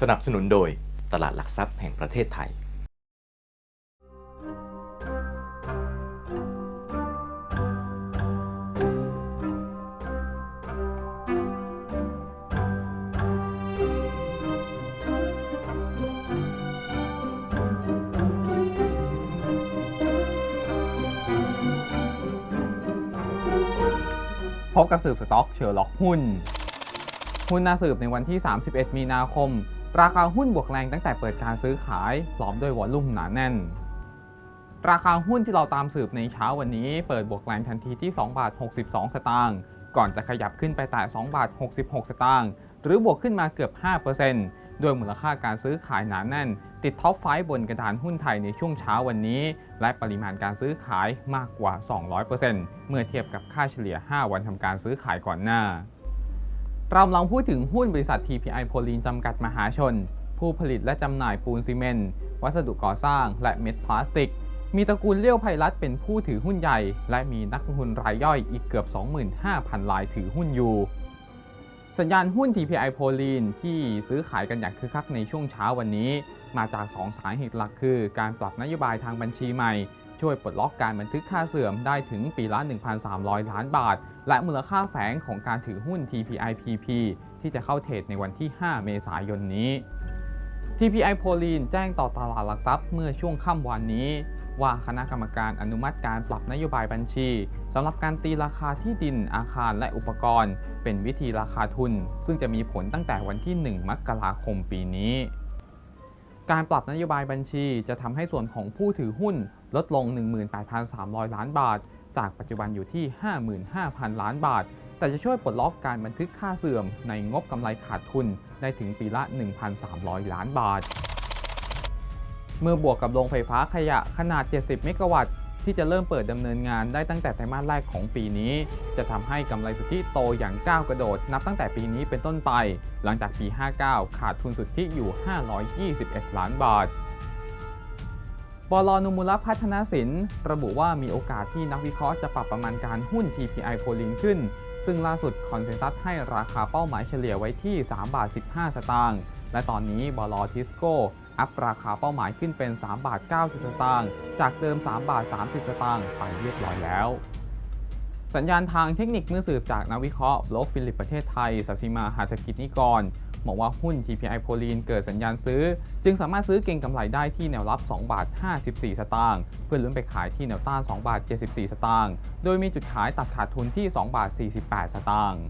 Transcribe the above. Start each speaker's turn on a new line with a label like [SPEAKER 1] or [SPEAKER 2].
[SPEAKER 1] สนับสนุนโดยตลาดหลักทรัพย์แห่งประเทศไทย
[SPEAKER 2] พบกับสืบสต็อกเชอร์ล็อกหุ้น หุ้นน่าสืบในวันที่ 31 มีนาคม ราคาหุ้นบวกแรงตั้งแต่เปิดการซื้อขายพร้อมด้วยวอลลุ่มหนาแน่น ราคาหุ้นที่เราตามสืบในเช้าวันนี้ เปิดบวกแรงทันทีที่2บาท62 สตางค์ ก่อนจะขยับขึ้นไปแต่2บาท66 สตางค์ หรือบวกขึ้นมาเกือบ5%โดยมูลค่าการซื้อขายหนาแน่น ติดท็อปไฟว์บนกระดานหุ้นไทยในช่วงเช้าวันนี้ และปริมาณการซื้อขายมากกว่า 200%เมื่อเทียบกับค่าเฉลี่ย 5 วันทำการซื้อขายก่อนหน้า เราลองพูดถึงหุ้นบริษัท TPI โพลีนจำกัดมหาชน ผู้ผลิตและจำหน่ายปูนซีเมนต์ วัสดุก่อสร้าง และเม็ดพลาสติก มีตระกูลเลี้ยวไพรัตเป็นผู้ถือหุ้นใหญ่ และมีนักลงทุนรายย่อยอีกเกือบ 25,000รายถือหุ้นอยู่ สัญญาณหุ้น TPI โพลีนที่ซื้อขายกันอย่างคึกคักในช่วงเช้าวันนี้ มาจาก 2 สาเหตุหลักคือ การปรับนโยบายทางบัญชีใหม่ ช่วยปลดล็อกการบันทึกค่าเสื่อมได้ถึงปีละ 1,300 ล้านบาท และมูลค่าแฝงของการถือหุ้น TPI PP ที่จะเข้าเทรดในวันที่ 5 เมษายนนี้ TPI โพลีนแจ้งต่อตลาดหลักทรัพย์เมื่อช่วงค่ำวันนี้ ว่าคณะกรรมการอนุมัติการปรับนโยบายบัญชีสำหรับการตีราคาที่ดินอาคารและอุปกรณ์ เป็นวิธีราคาทุน ซึ่งจะมีผลตั้งแต่วันที่ 1 มกราคมปีนี้ การปรับนโยบายบัญชีจะทำให้ส่วนของผู้ถือหุ้นลดลง 18,300 ล้านบาท จากปัจจุบันอยู่ที่ 55,000 ล้านบาท แต่จะช่วยปลดล็อกการบันทึกค่าเสื่อมในงบกำไรขาดทุนได้ถึงปีละ 1,300 ล้านบาท เมื่อบวกกับโรงไฟฟ้าขยะขนาด 70 เมกะวัตต์ ที่จะเริ่มเปิดดำเนินงานได้ตั้งแต่ไตรมาสแรกของปีนี้ จะทำให้กำไรสุทธิโตอย่างก้าวกระโดด นับตั้งแต่ปีนี้เป็นต้นไป หลังจากปี 59 ขาดทุนสุทธิอยู่ 521 ล้านบาทบลนุมูลพัฒนสินระบุว่ามีโอกาสที่นักวิเคราะห์จะปรับประมาณการหุ้น TPI โพลินขึ้น ซึ่งล่าสุดคอนเซนซัสให้ราคาเป้าหมายเฉลี่ยไว้ที่ 3 บาท 15 สตางค์ และตอนนี้บลทิสโก้ อัพราคาเป้าหมายขึ้นเป็น 3 บาท 90 สตางค์จากเดิม 3 บาท 30 สตางค์ไปเรียบร้อยแล้ว สัญญาณทางเทคนิคเมื่อสืบจากนักวิเคราะห์โบลกฟิลิปประเทศไทยสัสิมาหาธกิจนิกรบอกว่าหุ้น TPI โพลีนเกิดสัญญาณซื้อ จึงสามารถซื้อเก็งกำไรได้ที่แนวรับ 2 บาท 54 สตางค์เพื่อลุ้นไปขายที่แนวต้าน 2 บาท 74 สตางค์โดยมีจุดขายตัดขาดทุนที่ 2 บาท 48 สตางค์